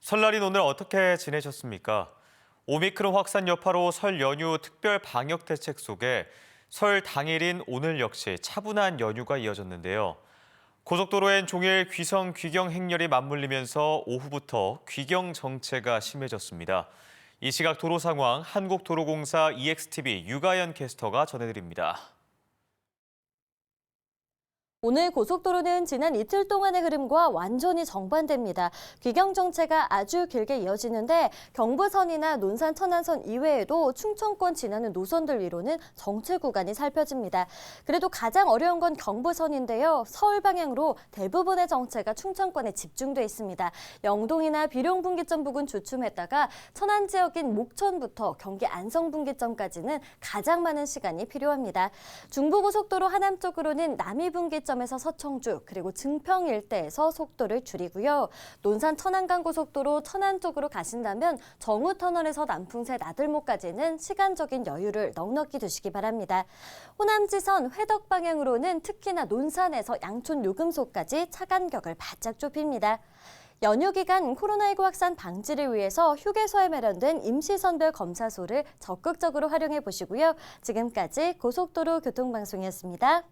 설날인 오늘 어떻게 지내셨습니까? 오미크론 확산 여파로 설 연휴 특별 방역 대책 속에 설 당일인 오늘 역시 차분한 연휴가 이어졌는데요. 고속도로엔 종일 귀성 귀경 행렬이 맞물리면서 오후부터 귀경 정체가 심해졌습니다. 이 시각 도로 상황 한국도로공사 EXTV 유가연 캐스터가 전해드립니다. 오늘 고속도로는 지난 이틀 동안의 흐름과 완전히 정반대입니다. 귀경 정체가 아주 길게 이어지는데 경부선이나 논산 천안선 이외에도 충청권 지나는 노선들 위로는 정체 구간이 살펴집니다. 그래도 가장 어려운 건 경부선인데요. 서울 방향으로 대부분의 정체가 충청권에 집중돼 있습니다. 영동이나 비룡 분기점 부근 주춤했다가 천안 지역인 목천부터 경기 안성 분기점까지는 가장 많은 시간이 필요합니다. 중부고속도로 하남 쪽으로는 남이 분기점 에서 서청주 그리고 증평 일대에서 속도를 줄이고요. 논산 천안간 고속도로 천안 쪽으로 가신다면 정우 터널에서 남풍새 나들목까지는 시간적인 여유를 넉넉히 두시기 바랍니다. 호남지선 회덕 방향으로는 특히나 논산에서 양촌 요금소까지 차 간격을 바짝 좁힙니다. 연휴 기간 코로나19 확산 방지를 위해서 휴게소에 마련된 임시선별 검사소를 적극적으로 활용해 보시고요. 지금까지 고속도로 교통방송이었습니다.